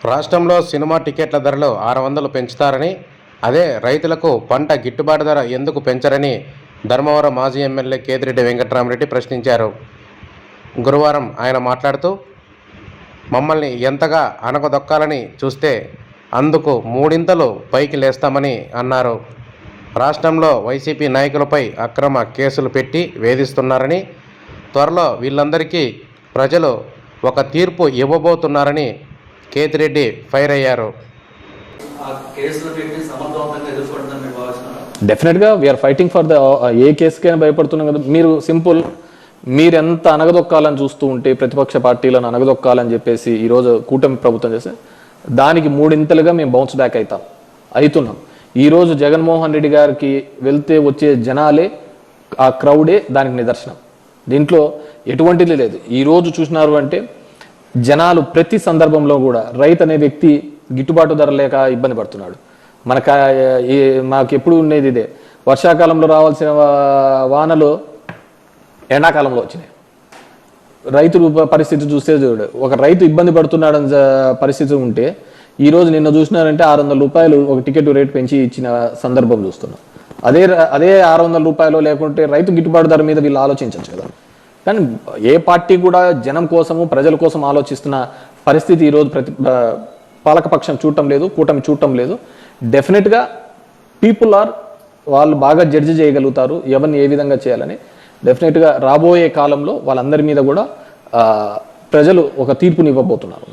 రాష్ట్రంలో సినిమా టికెట్ల ధరలు ఆరు వందలు పెంచుతారని అదే రైతులకు పంట గిట్టుబాటు ధర ఎందుకు పెంచరని ధర్మవరం మాజీ ఎమ్మెల్యే కేతిరెడ్డి వెంకట్రామరెడ్డి ప్రశ్నించారు. గురువారం ఆయన మాట్లాడుతూ మమ్మల్ని ఎంతగా అనగదొక్కాలని చూస్తే అందుకు మూడింతలు పైకి లేస్తామని అన్నారు. రాష్ట్రంలో వైసీపీ నాయకులపై అక్రమ కేసులు పెట్టి వేధిస్తున్నారని త్వరలో వీళ్ళందరికీ ప్రజలు ఒక తీర్పు ఇవ్వబోతున్నారని కేతిరెడ్డి ఫైర్ అయ్యారు. డెఫినెట్గా వీఆర్ ఫైటింగ్ ఫర్ ద ఏ కేసుకైనా భయపడుతున్నాం కదా. మీరు సింపుల్ మీరు ఎంత అనగదొక్కాలని చూస్తూ ఉంటే ప్రతిపక్ష పార్టీలను అనగదొక్కాలని చెప్పేసి ఈరోజు కూటమి ప్రభుత్వం చేస్తే దానికి మూడింతలుగా మేము బౌన్స్ బ్యాక్ అవుతాం అవుతున్నాం ఈరోజు జగన్మోహన్ రెడ్డి గారికి వెళ్తే వచ్చే జనాలే ఆ క్రౌడే దానికి నిదర్శనం. దీంట్లో ఎటువంటిది లేదు. ఈరోజు చూసినారు అంటే జనాలు ప్రతి సందర్భంలో కూడా రైతు అనే వ్యక్తి గిట్టుబాటు ధర లేక ఇబ్బంది పడుతున్నాడు. మనకు ఈ మాకు ఎప్పుడు ఉండేది ఇదే. వర్షాకాలంలో రావాల్సిన వానలు ఎండాకాలంలో వచ్చినాయి. రైతు రూప- పరిస్థితి చూస్తే చూడు ఒక రైతు ఇబ్బంది పడుతున్నాడని పరిస్థితి ఉంటే ఈరోజు నిన్న చూసినారంటే ఆరు వందల రూపాయలు ఒక టికెట్ రేట్ పెంచి ఇచ్చిన సందర్భం చూస్తున్నాం. అదే అదే ఆరు వందల రూపాయలు లేకుంటే రైతు గిట్టుబాటు ధర మీద వీళ్ళు ఆలోచించవచ్చు కదా. కానీ ఏ పార్టీ కూడా జనం కోసము ప్రజల కోసం ఆలోచిస్తున్న పరిస్థితి ఈరోజు ప్రతి పాలకపక్షం చూడటం లేదు కూటమి చూడటం లేదు. డెఫినెట్గా పీపుల్ ఆర్ వాళ్ళు బాగా జడ్జి చేయగలుగుతారు ఎవరిని ఏ విధంగా చేయాలని. డెఫినెట్గా రాబోయే కాలంలో వాళ్ళందరి మీద కూడా ప్రజలు ఒక తీర్పుని ఇవ్వబోతున్నారు